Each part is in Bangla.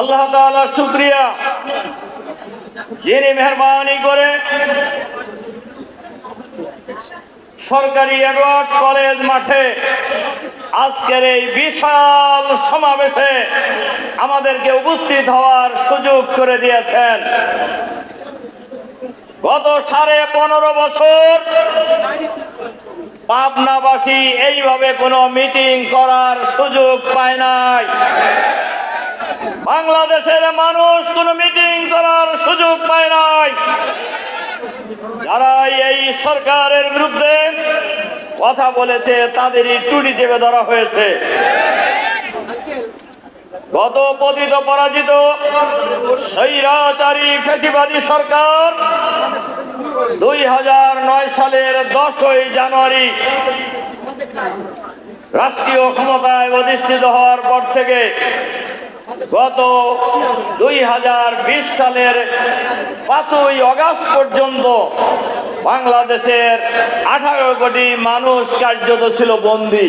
আল্লাহ তাআলা শুক্রিয়া। যিনি মেহরবানি করে সরকারি এডওয়ার্ড কলেজ মাঠে আজকের এই বিশাল সমাবেশে আমাদেরকে উপস্থিত হওয়ার সুযোগ করে দিয়েছেন। গত সাড়ে পনেরো বছর পাবনাবাসী এইভাবে কোনো মিটিং করার সুযোগ পায় নাই। বাংলাদেশের মানুষ কোনো মিটিং করার সুযোগ পায় নাই। যারা এই সরকারের বিরুদ্ধে কথা বলেছে, তাদেরই টুটি চেপে ধরা হয়েছে। গত পতিত পরাজিত স্বৈরাচারী ফেসিবাদী সরকার দুই হাজার নয় সালের দশই জানুয়ারি রাষ্ট্রীয় ক্ষমতায় অধিষ্ঠিত হওয়ার পর থেকে গত দুই হাজার বিশ সালের পাঁচই অগাস্ট পর্যন্ত বাংলাদেশের আঠারো কোটি মানুষ কার্যত ছিল বন্দী।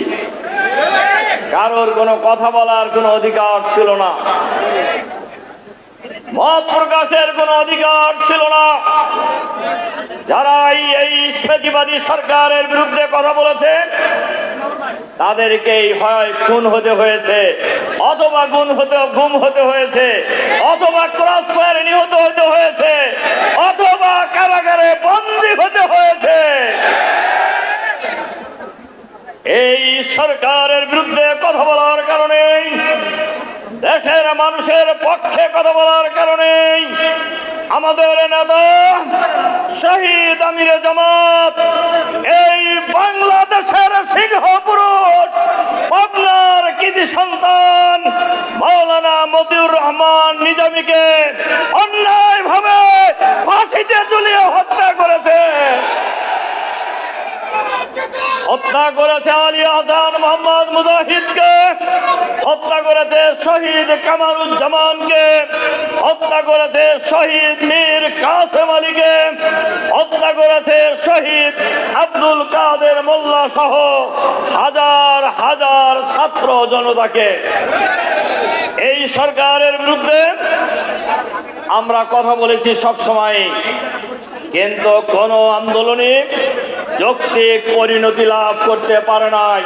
কারোর কোনো কথা বলার কোনো অধিকার ছিল না। মত প্রকাশের কোনো অধিকার ছিল না। যারা এই স্বেতিবাদী সরকারের বিরুদ্ধে কথা বলেছে, তাদেরকেই হয় খুন হতে হয়েছে। অথবা গুণ হতে, গুম হতে হয়েছে, অথবা ক্রস ফায়ারে নিহত হতে হয়েছে, অথবা কারাগারে বন্দী হতে হয়েছে। এই সরকারের বিরুদ্ধে কথা বলার কারণে দেশের মানুষের পক্ষে কথা বলার কারণে আমাদের নেতা শহীদ আমির জামাত, এই বাংলাদেশের সিংহ পুরুষ পাবনার কৃতি সন্তান মৌলানা মতিউর রহমান নিজামীকে অন্যায়ভাবে ফাঁসিতে ঝুলিয়ে হত্যা করেছে হত্যা করেছে আলী হাসান মোহাম্মদ মুজাহিদকে, হত্যা করেছে শহীদ কামারুজ্জামানকে হত্যা করেছে শহীদ মীর কাসেম আলীকে, হত্যা করেছে শহীদ আব্দুল কাদের মোল্লা সহ হাজার হাজার ছাত্র জনতাকে। এই সরকারের বিরুদ্ধে আমরা কথা বলেছি সব সময় কিন্তু কোন আন্দোলনে যৌক্তিক পরিণতি লাভ করতে পারে নাই।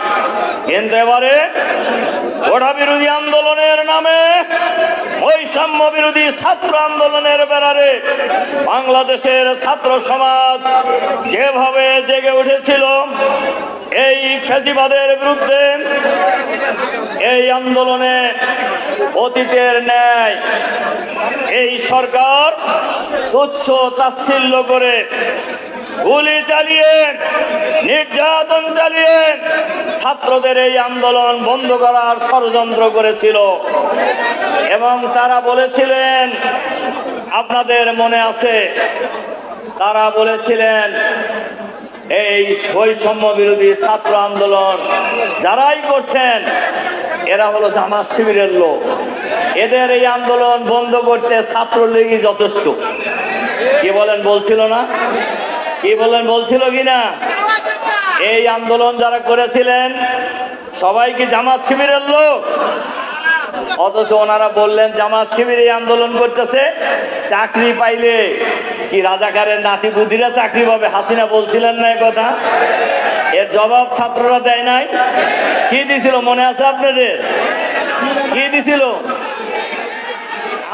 কিন্তু এবারে গোড়া বিরোধী আন্দোলনের নামে বৈষম্য বিরোধী ছাত্র আন্দোলনের বেড়ারে বাংলাদেশের ছাত্র সমাজ যেভাবে জেগে উঠেছিল, এই ফেসিবাদের বিরুদ্ধে এই আন্দোলনে অতীতের ন্যায় এই সরকার তুচ্ছ তাচ্ছিল্য করে গুলি চালিয়ে, নির্যাতন চালিয়ে ছাত্রদের এই আন্দোলন বন্ধ করার ষড়যন্ত্র করেছিল। এবং তারা বলেছিলেন, আপনাদের মনে আছে? তারা বলেছিলেন, এই বৈষম্য বিরোধী ছাত্র আন্দোলন যারাই করছেন, এরা হলো জামাত শিবিরের লোক। এদের এই আন্দোলন বন্ধ করতে ছাত্রলীগই যথেষ্ট। কি বলেন, বলছিল না? কি বলেন, বলছিল কি না এই আন্দোলন যারা করেছিলেন, সবাই কি জামাত শিবিরের লোক? অথচ ওনারা বললেন, জামাত শিবির এই আন্দোলন করতেছে, চাকরি পাইলে কি রাজাকারের নাতি বুদ্ধিরা চাকরি পাবে? হাসিনা বলছিলেন না কথা এর জবাব ছাত্ররা দেয় নাই। কি দিছিল, মনে আছে আপনাদের? কি দিছিল?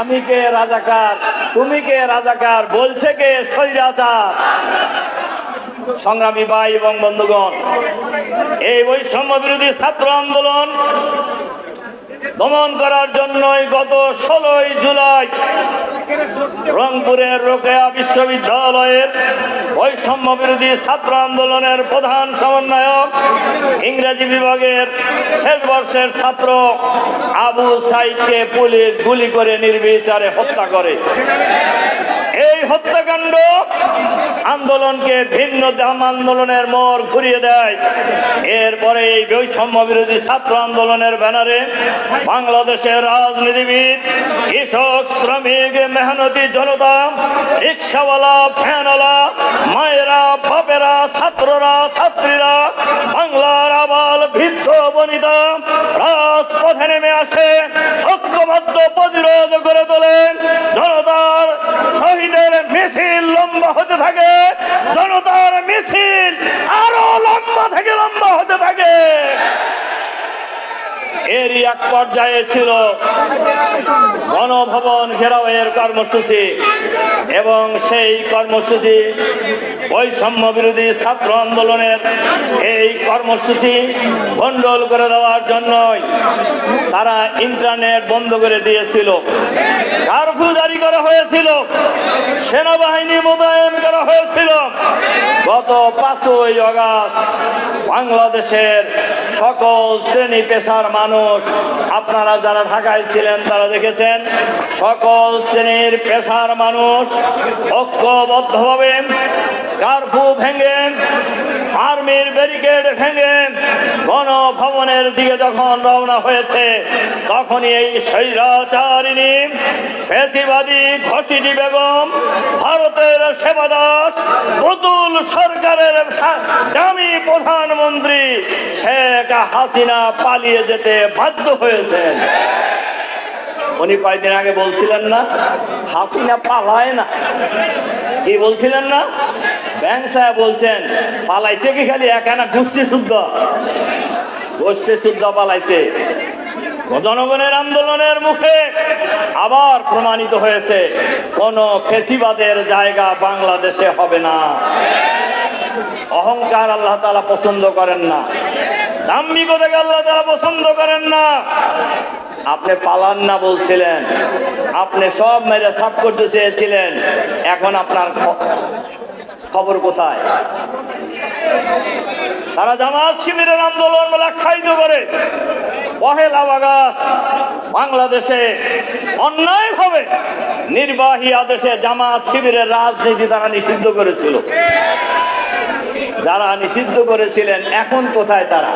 আমি কে রাজাকার? তুমি কে রাজাকার? বলছে কে? সৈরাচার সংগ্রামী ভাই এবং বন্ধুগণ, এই বৈষম্য বিরোধী ছাত্র আন্দোলন দমন করার জন্যই গত ষোলোই জুলাই রংপুরের রোকেয়া বিশ্ববিদ্যালয়ের বৈষম্য বিরোধী ছাত্র আন্দোলনের প্রধান সমন্বয়ক ইংরেজি বিভাগের শেষ বর্ষের ছাত্র আবু সাইদকে পুলিশ গুলি করে নির্বিচারে হত্যা করে। এই হত্যাকাণ্ড আন্দোলনকে ভিন্ন দাম আন্দোলনের মোড় ঘুরিয়ে দেয়। এরপরে এই বৈষম্য বিরোধী ছাত্র আন্দোলনের ব্যানারে বাংলাদেশের রাজনীতিবিদ, কৃষক, শ্রমিক, মেহনতি জনতা, রিক্সাওয়ালা, ফ্যানওয়ালা, মায়েরা, বাপেরা, ছাত্ররা, ছাত্রীরা, বাংলার আবাল বৃদ্ধ বনিতা রাজপথে নেমে আসে, ঐক্যবদ্ধ প্রতিরোধ করে শহীদের মিছিল লম্বা হতে থাকে। জনতার মিছিল আরও লম্বা থেকে লম্বা হতে থাকে। এরই এক পর্যায়ে ছিল গণভবন ঘেরাওয়ের কর্মসূচি এবং সেই কর্মসূচি বৈষম্য বিরোধী ছাত্র আন্দোলনের এই কর্মসূচি ভণ্ডল করে দেওয়ার জন্যই তারা ইন্টারনেট বন্ধ করে দিয়েছিল। কারফিউ জারি করা হয়েছিল। সেনাবাহিনী মোতায়েন করা হয়েছিল। গত পাঁচই অগাস্ট বাংলাদেশের সকল শ্রেণি পেশার মানুষ, আপনারা যারা ঢাকায় ছিলেন তারা দেখেছেন, সকল শ্রেণির পেশার মানুষ ঐক্যবদ্ধভাবে কার্ফু ভেঙে আর্মির ব্যারিকেড ভেঙে গণভবনের দিকে যখন রওনা হয়েছে, তখনই এই স্বৈরাচারিণী ফেসিবাদী ঘসিটি বেগম ভারতের সেবাদাস, পুতুল সরকারের দামি প্রধানমন্ত্রী শেখ হাসিনা পালিয়ে যেতে বাধ্য হয়েছেন। উনি কয়েকদিন আগে বলছিলেন না, হাসিনা পালায় না। কি বলছিলেন না? ব্যাংক সাহেব বলছেন, পালাইছে কি খালি? একানা গোষ্ঠী শুদ্ধ। গোষ্ঠী শুদ্ধ পালাইছে। জনগণের আন্দোলনের মুখে আবার প্রমাণিত হয়েছে, কোন ফেসিবাদের জায়গা বাংলাদেশে হবে না। অহংকার আল্লাহ তালা পছন্দ করেন না। দাম্ভিকতাকে আল্লাহ তালা পছন্দ করেন না। আপনি পালান না বলছিলেন। আপনি সব মেরে সাফ করতে চেয়েছিলেন। এখন আপনার খবর কোথায়? তারা জামাত শিবিরের আন্দোলন আখ্যায়িত করে, পহেলা আগস্ট বাংলাদেশে অন্যায়ভাবে নির্বাহী আদেশে জামাত শিবিরের রাজনীতি তারা নিষিদ্ধ করেছিল। যারা নিষিদ্ধ করেছিলেন, এখন কোথায় তারা?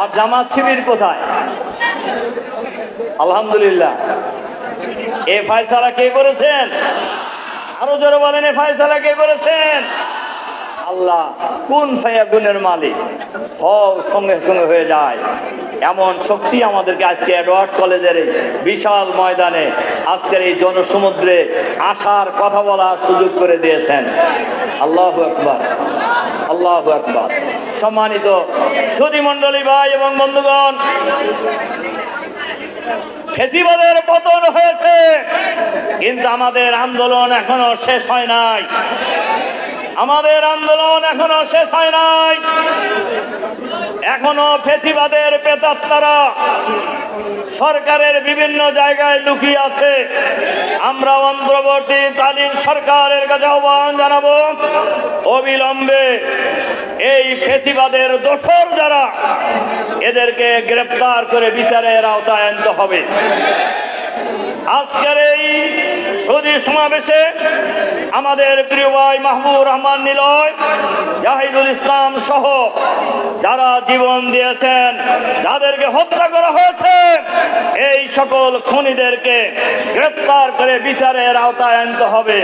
আর জামাত শিবির কোথায়? আলহামদুলিল্লাহ। এ ফায়সালা কে করেছেন? আরও জোরে বলেন ফায়সালা কে করেছেন আল্লাহ কোন ফাইয়া গুণের মালিক? হও, সঙ্গে সঙ্গে হয়ে যায়। এমন শক্তি আমাদেরকে আজকে এডওয়ার্ড কলেজের বিশাল ময়দানে আজকের এই জনসমুদ্রে আসার কথা বলার সুযোগ করে দিয়েছেন। আল্লাহ আকবার আল্লাহ আকবার। সম্মানিত সুদী মণ্ডলী ভাই এবং বন্ধুগণ ফেসিবাদের পতন হয়েছে। কিন্তু আমাদের আন্দোলন এখনও শেষ হয় নাই। আমাদের আন্দোলন এখনও শেষ হয় নাই। এখনও ফেসিবাদের পেতাত্তারা সরকারের বিভিন্ন জায়গায় লুকিয়ে আছে। আমরা অন্তর্বর্তীকালীন সরকারের কাছে আহ্বান জানাব, অবিলম্বে এই ফেসিবাদের দোষর যারা, এদেরকে গ্রেপ্তার করে বিচারের আওতায় আনতে হবে। আজকের এই সদি সমাবেশে আমাদের প্রিয় ভাই মাহবুব রহমান নিলয়, জাহিদুল ইসলাম সহ যারা জীবন দিয়েছেন, যাদেরকে হত্যা করা হয়েছে, এই সকল খুনিদেরকে গ্রেপ্তার করে বিচারের আওতায় আনতে হবে।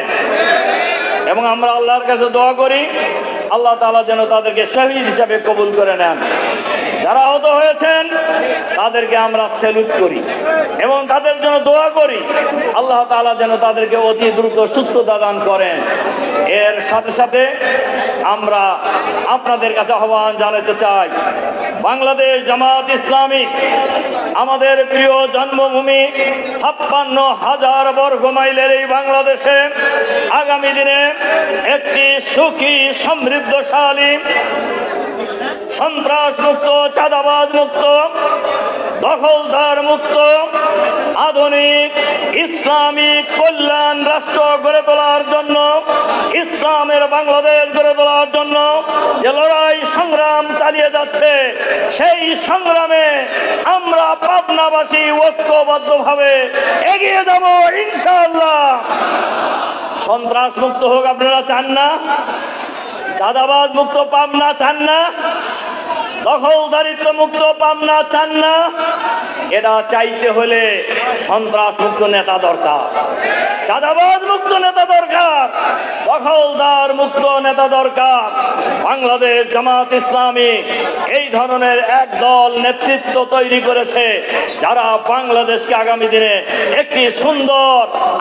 এবং আমরা আল্লাহর কাছে দোয়া করি, আল্লাহ তাআলা যেন তাদেরকে শহীদ হিসাবে কবুল করে নেন। যারা আহত হয়েছেন, তাদেরকে আমরা স্যালুট করি এবং তাদের জন্য দোয়া করি। আল্লাহ তাআলা যেন তাদেরকে অতি দ্রুত সুস্থতা দান করেন। এর সাথে সাথে আমরা আপনাদের কাছে আহ্বান জানাতে চাই, বাংলাদেশ জামাত ইসলামী, আমাদের প্রিয় জন্মভূমি ছাপ্পান্ন হাজার বর্গ মাইলের এই বাংলাদেশে আগামী দিনে একটি সুখী সমৃদ্ধশালী সন্ত্রাস মুক্ত চাঁদাবাজ মুক্ত দখলদার মুক্ত, আধুনিক ইসলামিক কল্যাণ রাষ্ট্র গড়ে তোলার জন্য, ইসলামের বাংলাদেশ গড়ে তোলার জন্য যে লড়াই সংগ্রাম চালিয়ে যাচ্ছে, সেই সংগ্রামে আমরা পাবনাবাসী ঐক্যবদ্ধভাবে এগিয়ে যাব ইনশাআল্লাহ। সন্ত্রাস মুক্ত হোক আপনারা চান না। চাঁদাবাজ মুক্ত পাম না, চান না। দখল দখলদারিত্ব মুক্ত পাম না, চান না। এটা চাইতে হলে সন্ত্রাস মুক্ত নেতা দরকার। চাঁদাবাজ মুক্ত নেতা দরকার, দখলদার মুক্ত নেতা দরকার। বাংলাদেশ জামাত ইসলামী এই ধরনের এক দল নেতৃত্ব তৈরি করেছে, যারা বাংলাদেশকে আগামী দিনে একটি সুন্দর,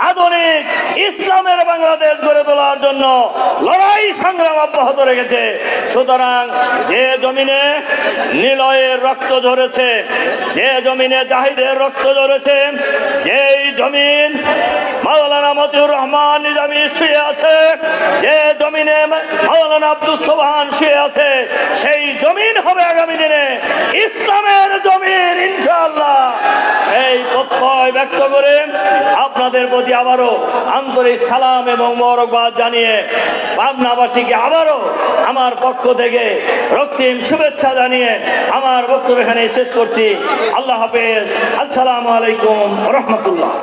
আধুনিক, ইসলামের বাংলাদেশ গড়ে তোলার জন্য লড়াই সংগ্রাম অব্যাহত রেখেছে। সুতরাং যে জমিনে নিলয়ের রক্ত ঝরেছে, যে জমিনে জাহিদের রক্ত ঝরেছে, যেই জমিন মাওলানা মতিউর রহমান নিজামী শুয়ে আছে। যে জমিনে মাওলানা আব্দুল সোহান শুয়ে আছে, সেই জমিন হবে আগামী দিনে। ইসলামের জমিন, ইনশাআল্লাহ। সেই প্রত্যয় ব্যক্ত করে আপনাদের প্রতি আবারও আন্তরিক সালাম এবং মরকবাদ জানিয়ে পাবনাবাসীকে আবারও আমার পক্ষ থেকে রক্তিম শুভেচ্ছা জানিয়ে আমার বক্তব্য এখানে শেষ করছি। আল্লাহ হাফেজ। আসসালামু আলাইকুম রহমতুল্লাহ।